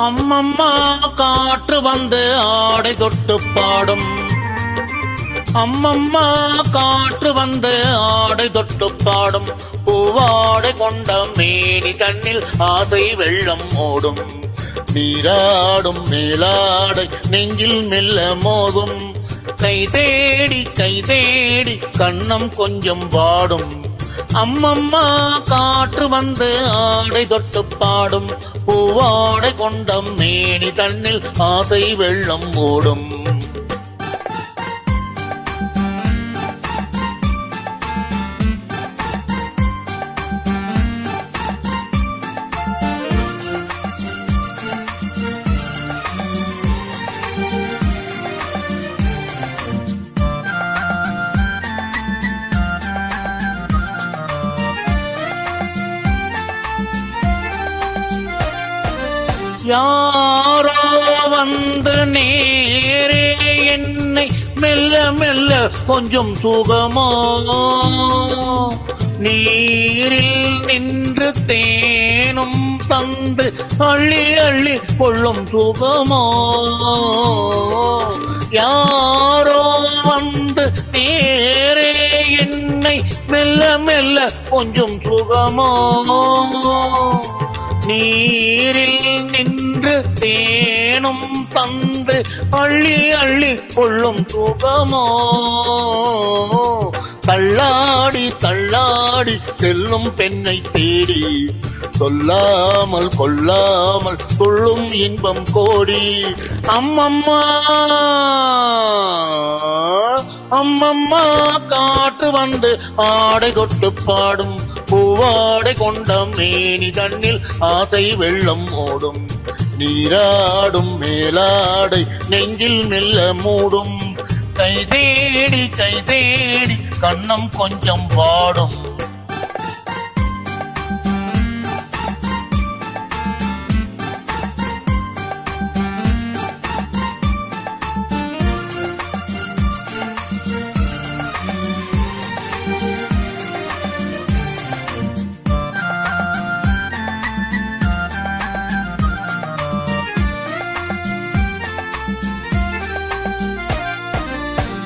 அம்மம்மா காற்று வந்து ஆடை தொட்டு பாடும். அம்மம்மா காற்று வந்து ஆடை தொட்டு பாடும். பூவாடை கொண்ட மேனி தன்னில் ஆசை வெள்ளம் ஓடும். நீராடும் மேலாடை நெஞ்சில் மெல்ல மோதும். கை தேடி கை தேடி கண்ணம் கொஞ்சம் வாடும். அம்மம்மா காற்று வந்து ஆடை தொட்டு பாடும். பூவாடை கொண்டம் மேனி தண்ணில் ஆசை வெள்ளம் ஓடும் யாரோ வந்து நேரே என்னை மெல்ல மெல்ல கொஞ்சம் சுகமோ நீரில் நின்று தேனும் தந்து அள்ளி அள்ளி கொள்ளும் சுகமோ? யாரோ வந்து நேரே என்னை மெல்ல மெல்ல கொஞ்சம் சுகமோ? நீரில் நின்று தேனும் தந்து அள்ளி அள்ளி கொள்ளும் சுகமோ? தள்ளாடி தள்ளாடி செல்லும் பெண்ணை தேடி சொல்லாமல் கொல்லாமல் கொள்ளும் இன்பம் கோடி. அம்மம்மா அம்மம்மா காட்டு வந்து ஆடை கொட்டு பாடும் பூவாடை கொண்டம் மேனி தண்ணில் ஆசை வெள்ளம் ஓடும். நீராடும் மேலாடை நெஞ்சில் மெல்ல மூடும். கை தேடி கை தேடி கண்ணம் கொஞ்சம் பாடும்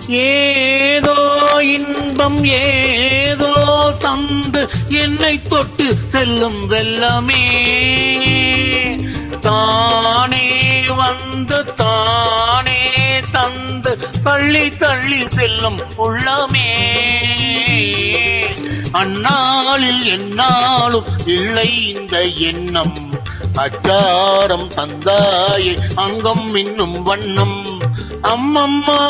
ஏதோ இன்பம் ஏதோ தந்து என்னை தொட்டு செல்லும் வெள்ளமே. தானே வந்து தானே தந்து தள்ளி தள்ளி செல்லும் உள்ளமே. அந்நாளில் என்னாலும் இல்லை இந்த எண்ணம். அச்சாரம் தந்தாயே அங்கம் இன்னும் வண்ணம். அம்மம்மா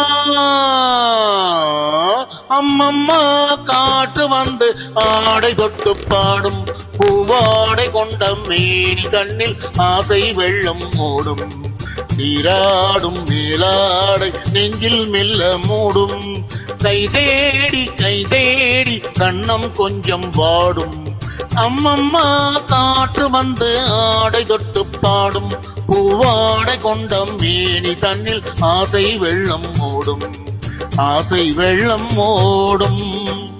அம்மம்மா காற்று வந்து ஆடை தொட்டு பாடும். பூவாடை கொண்ட மேனி தண்ணில் ஆசை வெள்ளம் ஓடும் நீராடும் மேலாடை நெஞ்சில் மெல்ல மூடும். கை தேடி கை தேடி கண்ணம் கொஞ்சம் வாடும். அம்மம்மா காட்டு வந்து ஆடை தொட்டு பாடும். பூவாடை கொண்ட மேனி தன்னில் ஆசை வெள்ளம் ஓடும். ஆசை வெள்ளம் ஓடும்.